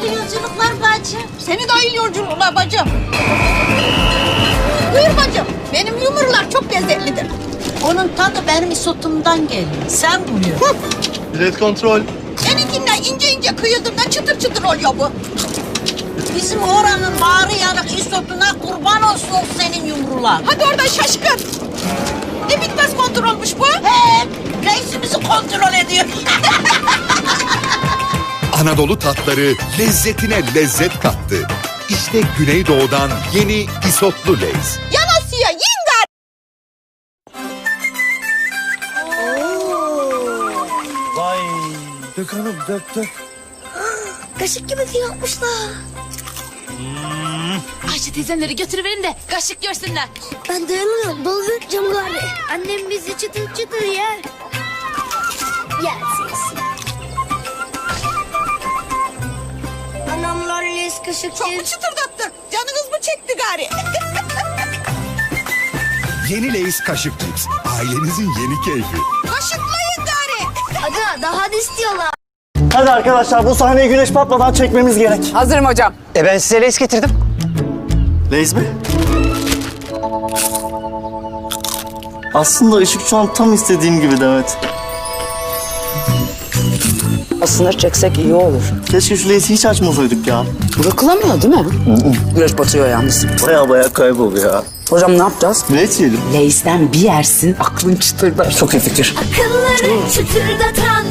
Hayırlı yolculuklar bacım. Senin de hayırlı yolculuğuna bacım. Buyur bacım. Benim yumurlar çok lezzetlidir. Onun tadı benim isotumdan geliyor. Sen buyur. Bilet kontrol. Seninkinden ince ince kıyıldığında çıtır çıtır oluyor bu. Bizim oranın bağrı yanık isotuna kurban olsun senin yumrular. Hadi oradan şaşkın. Ne bitmez kontrolmüş bu? He, reisimizi kontrol ediyor. Anadolu tatları lezzetine lezzet kattı. İşte Güneydoğu'dan yeni isotlu Lay's. Yanasıya yiyin gari. Vay. Dök hanım dök dök. Kaşık gibi yapmışlar. Ayşe teyzenleri götürüverin de kaşık görsünler. Ben dayanamıyorum. Dolduracağım gari. Annem bizi çıtır çıtır yer. Kaşık Çok mu çıtırdattı? Canınız mı çekti gari? Yeni Lay's kaşık cips. Ailenizin yeni keyfi. Kaşıklayın gari. Aga daha da istiyorlar. Hadi arkadaşlar bu sahneyi güneş batmadan çekmemiz gerek. Hazırım hocam. E ben size leys getirdim. Leys mi? Aslında ışık şu an tam istediğim gibi Demet. Sınır çeksek iyi olur. Keşke şu leysi hiç açmasaydık ya. Bırakılamıyor değil mi? Güneş batıyor yalnız. Baya baya kayboluyor ya. Hocam ne yapacağız? Leys yiyelim. Leysten bir yersin aklın çıtırdar. Çok iyi fikir. Akılları çıtırdatan